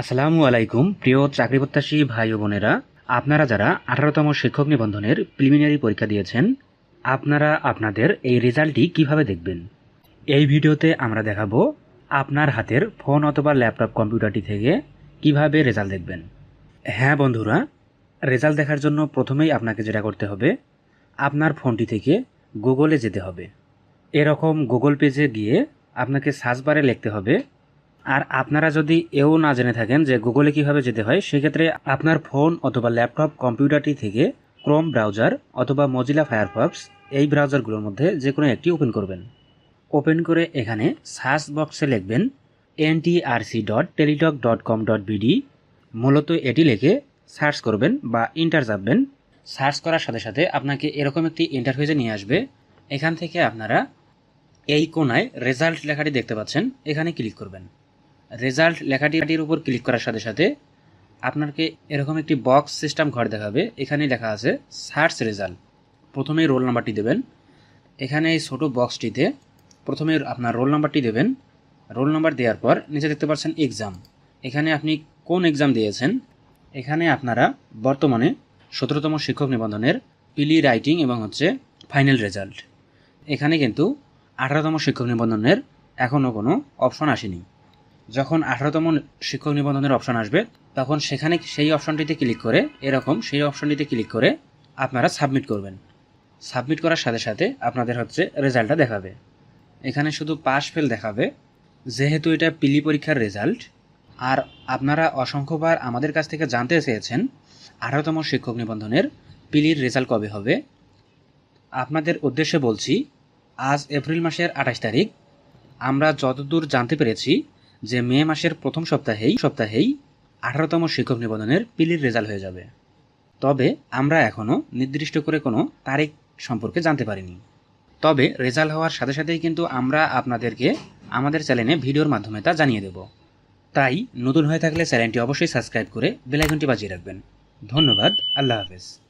আসসালামু আলাইকুম, প্রিয় চাকরি প্রত্যাশী ভাই ও বোনেরা। আপনারা যারা আঠারোতম শিক্ষক নিবন্ধনের প্রিলিমিনারি পরীক্ষা দিয়েছেন, আপনারা আপনাদের এই রেজাল্টটি কীভাবে দেখবেন? এই ভিডিওতে আমরা দেখাবো আপনার হাতের ফোন অথবা ল্যাপটপ কম্পিউটারটি থেকে কীভাবে রেজাল্ট দেখবেন। হ্যাঁ বন্ধুরা, রেজাল্ট দেখার জন্য প্রথমেই আপনাকে যেটা করতে হবে, আপনার ফোনটি থেকে গুগলে যেতে হবে। এরকম গুগল পেজে গিয়ে আপনাকে সার্চ বারে লিখতে হবে আর আপনারা যদি এও না জেনে থাকেন যে গুগলে কীভাবে যেতে হয়, সেক্ষেত্রে আপনার ফোন অথবা ল্যাপটপ, কম্পিউটারটি থেকে ক্রোম ব্রাউজার অথবা মজিলা ফায়ারফক্স এই ব্রাউজারগুলোর মধ্যে যে কোনো একটি ওপেন করবেন। ওপেন করে এখানে সার্চ বক্সে লিখবেন NTRC dot Teletalk dot com dot BD মূলত এটি লিখে সার্চ করবেন বা ইন্টার চাপবেন। সার্চ করার সাথে সাথে আপনাকে এরকম একটি ইন্টারফেসে নিয়ে আসবে। এখান থেকে আপনারা এই কোনায় রেজাল্ট লেখাটি দেখতে পাচ্ছেন। এখানে ক্লিক করবেন। রেজাল্ট লেখাটির উপর ক্লিক করার সাথে সাথে আপনাকে এরকম একটি বক্স সিস্টেম ঘর দেখাবে। এখানে লেখা আছে সার্চ রেজাল্ট প্রথমেই রোল নাম্বারটি দেবেন। এখানে এই ছোটো বক্সটিতে প্রথমে আপনার রোল নাম্বারটি দেবেন। রোল নাম্বার দেওয়ার পর নিচে দেখতে পাচ্ছেন এক্সাম এখানে আপনি কোন এক্সাম দিয়েছেন? এখানে আপনারা বর্তমানে সতেরোতম শিক্ষক নিবন্ধনের পিলি রাইটিং এবং হচ্ছে ফাইনাল রেজাল্ট এখানে কিন্তু আঠারোতম শিক্ষক নিবন্ধনের এখনও কোনো অপশন আসেনি। যখন আঠারোতম শিক্ষক নিবন্ধনের অপশন আসবে, তখন সেখানে সেই অপশনটিতে ক্লিক করে, এরকম সেই অপশনটিতে ক্লিক করে আপনারা সাবমিট করবেন। সাবমিট করার সাথে সাথে আপনাদের হচ্ছে রেজাল্টটা দেখাবে। এখানে শুধু পাস ফেল দেখাবে, যেহেতু এটা পিলি পরীক্ষার রেজাল্ট আর আপনারা অসংখ্যবার আমাদের কাছ থেকে জানতে চেয়েছেন আঠারোতম শিক্ষক নিবন্ধনের পিলির রেজাল্ট কবে হবে। আপনাদের উদ্দেশ্যে বলছি, আজ এপ্রিল মাসের আঠাশ তারিখ, আমরা যতদূর জানতে পেরেছি যে মে মাসের প্রথম সপ্তাহেই সপ্তাহেই আঠারোতম শিক্ষক নিবন্ধনের পিলির রেজাল্ট হয়ে যাবে। তবে আমরা এখনও নির্দিষ্ট করে কোনো তারিখ সম্পর্কে জানতে পারিনি। তবে রেজাল্ট হওয়ার সাথে সাথেই কিন্তু আমরা আপনাদেরকে আমাদের চ্যানেলে ভিডিওর মাধ্যমে তা জানিয়ে দেব। তাই নতুন হয়ে থাকলে চ্যানেলটি অবশ্যই সাবস্ক্রাইব করে বেলাইকনটি বাজিয়ে রাখবেন। ধন্যবাদ, আল্লাহ হাফেজ।